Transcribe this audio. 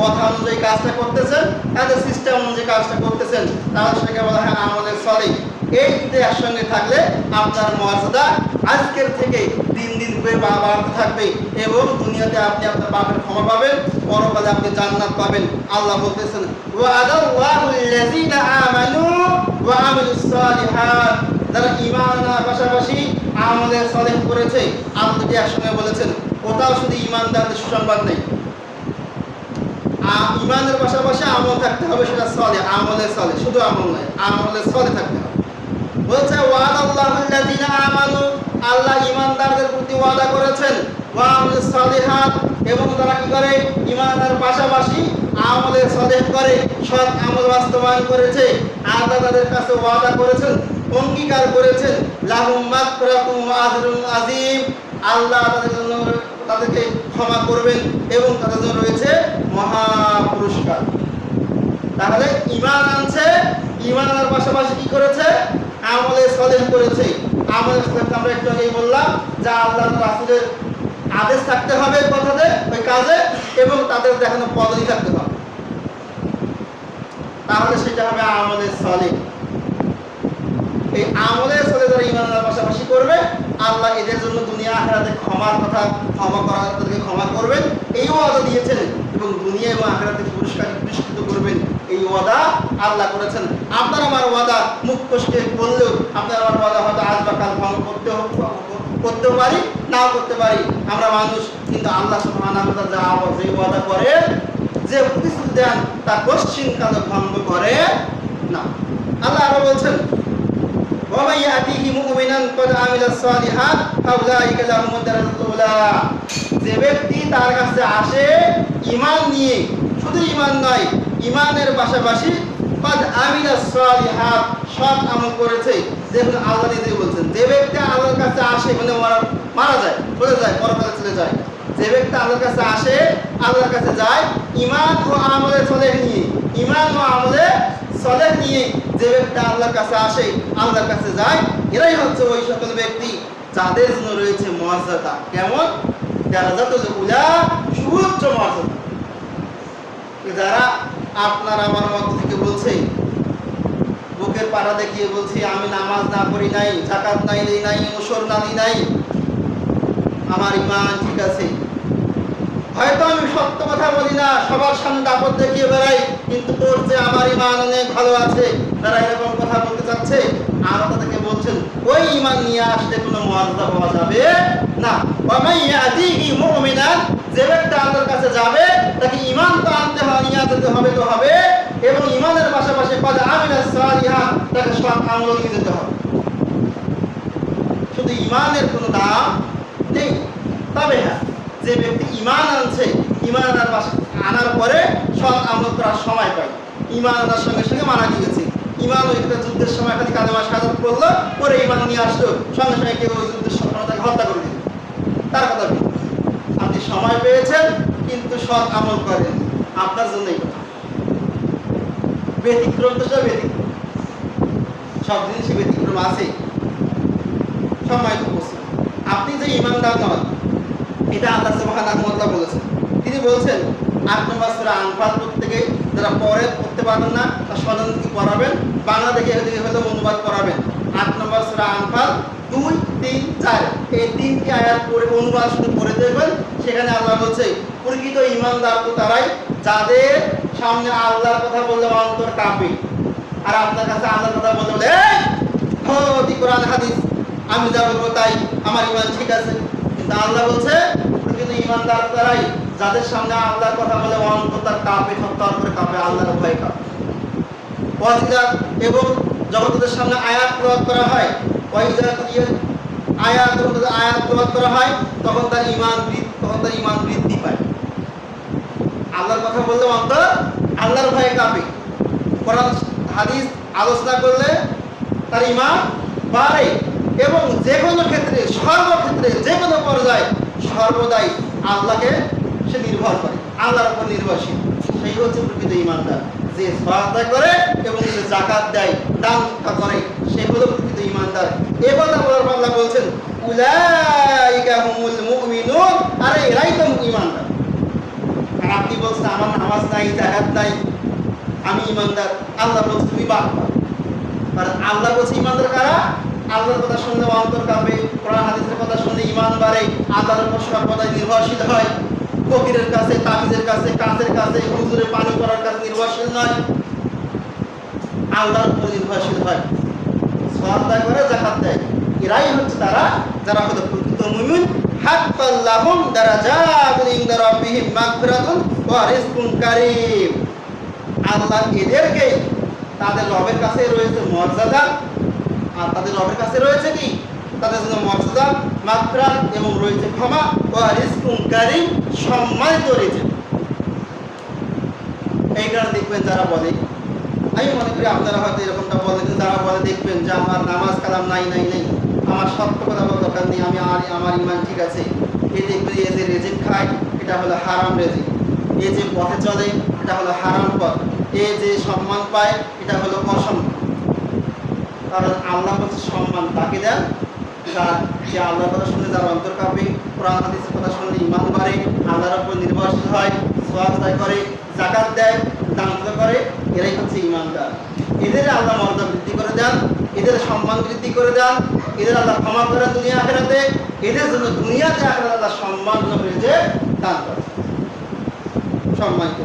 কথা অনুযায়ী কাজটা করতেছেন, তাদের সিস্টেম অনুযায়ী কাজটা করতেছেন সেটাকে বলা হয়, আমলের সলে এই থাকলে আপনার মর্যাদা আজকের থেকে দিন দিন করে বাড়তে থাকবে এবং দুনিয়াতে আপনি আপনার বাপের ক্ষমা পাবেন, পরকালে আপনি জান্নাত পাবেন। আল্লাহ বলতেছেন যারা ঈমান পাশাপাশি আমলের সলেহ করেছে আল্লাহ একসঙ্গে বলেছেন ওটাও শুধু ইমানদারদের সুসংবাদ নেই ঈমানের পাশাপাশি আমল থাকতে হবে, সেটা সলে আমলের সলে, শুধু আমল নয় আমলের সলে থাকতে হবে। বলছে ওয়াদাল্লাহুল্লাযীনা আমানু আল্লাহ ইমানদারদের প্রতি ওয়াদা করেছেন ওয়া আমিলুস সালিহাত এবং তারা কি করে? ঈমানের পাশাপাশি আমলে সলেহ করে, সৎ আমল বাস্তবায়ন করেছে। আল্লাহ তাদের কাছে ওয়াদা করেছেন, অঙ্গীকার করেছেন, লাহুম মাগফিরাতুম ওয়া আজরুন আযীম আল্লাহ তাদের জন্য তাদেরকে ক্ষমা করবেন এবং তাদের জন্য রয়েছে মহা পুরস্কার তাহলে ইমান আনছে ইমান আনার পাশাপাশি কি করেছে? আমলে সলেহ করেছে। আমলে সলেহ আমরা একটু আগেই বললাম যা আল্লাহ রাসূলের আদেশ থাকতে হবে কথাতে, ওই কাজে, এবং তাদের দেখানো পদ্ধতি থাকতে হবে। তাহলে সেটা হবে আমলে সলেহ। এই আমলে সলে যারা ইমান আনার পাশাপাশি করবে আল্লাহ এদের জন্য দুনিয়া আখেরাতে ক্ষমার কথা ক্ষমা করার তাদেরকে ক্ষমা করবেন। এই ওয়াদা দিয়েছেন এবং দুনিয়া এবং আখেরাতে পুরস্কার পুরস্কৃত করবেন। এই ওয়াদা আল্লাহ করেছেন। আপনার আমার ওয়াদা মুখ কষ্টে বললেও আপনার আমার ওয়াদা হয়তো আজ বা কাল ভঙ্গ করতে হোক করতেও পারি, নাও করতে পারি। আমরা মানুষ, কিন্তু আল্লাহ সুবহানাহু ওয়া তাআলা যা এই ওয়াদা করে, যে প্রতিশ্রুতি দেন তা কোশ্চিন কাল ভঙ্গ করে না। আল্লাহ আরও বলছেন ومن يأتيه مؤمنا قد عمل الصالحات فأولئك لهم الدرجات الأولى যে ব্যক্তি তার কাছে আসে ঈমান নিয়ে শুধু ঈমান নয় ঈমানের পাশাপাশি قد عمل الصالحات সৎ আমল করেছে যেগুলো আল্লাহ নিজে বলছেন যে ব্যক্তি আল্লাহর কাছে আসে মানে মারা মারা যায় চলে যায় পরকালে চলে যায় যে ব্যক্তি আল্লাহর কাছে আসে আল্লাহর কাছে যায় ঈমান ও আমলে চলে নিয়ে ঈমান ও আমলে সলেহ নিয়ে যে ব্যক্তি আল্লাহর কাছে আসে, আল্লাহর কাছে যায়, এরাই হচ্ছে ওই সকল ব্যক্তি যাদের জন্য রয়েছে মর্যাদা। কেমন? যত উলা, সুউচ্চ মর্যাদা। যারা আপনার আমার মধ্য থেকে বলছে, বুকের পাড়া দেখিয়ে বলছে, আমি নামাজ না পড়ি নাই জাকাত নাই দেই নাই, মুসর না দিই নাই, আমার ইমান ঠিক আছে। হয়তো আমি সত্য কথা বলি না, সবার সামনে দাপট দেখিয়ে বেড়াই কিন্তু যে আমার ইমান অনেক ভালো আছে, তারা এরকম কথা বলতে চাচ্ছে, আর তাদেরকে বলছেন, ওই ইমান নিয়ে আসলে কোনো মর্যাদা পাওয়া যাবে না। ওয়ামাই ইয়াতিহি মুমিনান, যে ব্যক্তি আল্লাহর কাছে যাবে, তাকে ইমান তো আনতে হবে, নিয়ে যেতে হবে তো হবে, এবং ইমানের পাশাপাশি কদ আমিনা সালিহাত তাকে সৎ আমল নিয়ে যেতে হবে। শুধু ইমানের কোনো দাম নেই। তবে হ্যাঁ যে ব্যক্তি ইমান আনছে ইমান আনার পাশে আনার পরে সৎ আমল করার সময় পাই। ইমান আনার সঙ্গে সঙ্গে মারা গিয়েছে ইমান ওই একটা যুদ্ধের সময় খালি কালেমা সাজাত করল পরে ইমান নিয়ে আসলো, সঙ্গে সঙ্গে কেউ ওই যুদ্ধের সময় তাকে হত্যা করে দিল। তার কথা আপনি সময় পেয়েছেন, কিন্তু সৎ আমল করেন আপনার জন্যই কথা। ব্যতিক্রম তো সব ব্যতিক্রম। সব জিনিসই ব্যতিক্রম আছে। সময় উপস্থিত। আপনি যে ইমানদার নন এটা আল্লাহ তাআলা বলেছেন। তিনি বলছেন আট নম্বর আনফাল প্রত্যেকে যারা পড়ে পড়তে পারবেন না তার এদিকে হয়তো অনুবাদ করাবেন আট দুই তিন চার। এই তিনটি আয়াত অনুবাদ শুধু পড়ে দেখবেন। সেখানে আল্লাহ বলছে প্রকৃত ইমানদার তো তারাই যাদের সামনে আল্লাহর কথা বললে অন্তর কাঁপে। আর আপনার কাছে আল্লাহর কথা বলতে বলে "এই, কোরআন হাদিস আমি যা বলব তাই আমার ইমান ঠিক আছে। কিন্তু আল্লাহ বলছে প্রকৃত ইমানদার তারাই যাদের সামনে আল্লাহর কথা বলে অন্তর তার কাঁপে সত্তর করে কাঁপে আল্লাহর ভয় কাঁপে এবং যখন তাদের সামনে আয়াত প্রয়োগ করা হয় দিয়ে আয়াত যখন তাদের আয়াত প্রয়োগ করা হয়, তখন তার ইমান তখন তার ইমান বৃদ্ধি পায়। আল্লাহর কথা বললে অন্তর আল্লাহর ভয়ে কাঁপে। কোরআন, হাদিস আলোচনা করলে তার ইমান বাড়ে এবং যে কোনো ক্ষেত্রে, সর্বক্ষেত্রে যে কোনো পর্যায়ে সর্বদাই আল্লাহকে সে নির্ভর করে। আল্লাহর উপর নির্ভরশীল। সেই হচ্ছে প্রকৃত ইমানদার যে সহায়তা করে এবং যে জাকাত দেয়, দান করে, সে হলো প্রকৃত ইমানদার এবার কথা বলার পর আল্লাহ বলছেন, উলাইকা হুমুল মুমিনুন আরে এরাই তো ইমানদার আর আপনি বলছেন, আমার নামাজ নাই জাকাত নাই, আমি ইমানদার আল্লাহ বলছে, তুমি বাদ। কারণ আল্লাহ বলছে ইমানদার কারা? আল্লাহর কথা শুনলে অন্তর কাঁপে, কোরআন হাদিসের কথা শুনলে ইমান বাড়ে, আল্লাহর উপর সর্বদাই নির্ভরশীল হয়। ফকিরের কাছে, তাবিজের কাছে কাছের কাছে হুজুরে পানি করার কাছে নির্ভরশীল নয়। আল্লাহর উপর নির্ভরশীল হয়। সওয়াল করে জাকাত দেয়। এরাই হচ্ছে তারা, যারা হলো প্রকৃত মুমিন। হাক্কাল লাহুম দারাজাতুন ইনদা রাব্বিহিম মাগফিরাতুন ওয়া রিজকুন কারীম। আল্লাহ এদেরকে তাদের রবের কাছে রয়েছে মর্যাদা। আর তাদের রবের কাছে রয়েছে কি? তাদের জন্য মর্যাদা, মাত্রা এবং রয়েছে ক্ষমা ও রিস্কুন সম্মানিত রয়েছে এই কারণে দেখবেন যারা বলে, আমি মনে করি আপনারা হয়তো এরকমটা বলেন, কিন্তু যারা বলে দেখবেন যে আমার নামাজ কালাম নাই নাই নাই, আমার সত্য কথা বলার দরকার নেই, আমি আর, আমার ইমান ঠিক আছে এই দেখবেন এই যে রেজিক খায়, এটা হলো হারাম রেজিক। এই যে পথে চলে, এটা হলো হারাম পথ। এ যে সম্মান পায়, এটা হলো অসম্মান। কারণ আল্লাহ সম্মান তাকে দেন যে আল্লাহর কথা শুনে যার অন্তর কাঁপে কোরআন হাদিসের কথা শুনলে ইমান বাড়ে আল্লাহর উপর নির্ভরশীল হয় সোয়াদ আদায় করে জাকাত দেয়, দান করে, এরাই হচ্ছে ইমানদার এদের আল্লাহ মর্যাদা বৃদ্ধি করে দেন, এদের সম্মান বৃদ্ধি করে দেন, এদের আল্লাহ ক্ষমা করে দুনিয়া আখেরাতে, এদের জন্য দুনিয়াতে আখেরাতে আল্লাহ সম্মান হয়েছে দান করে সম্মানিত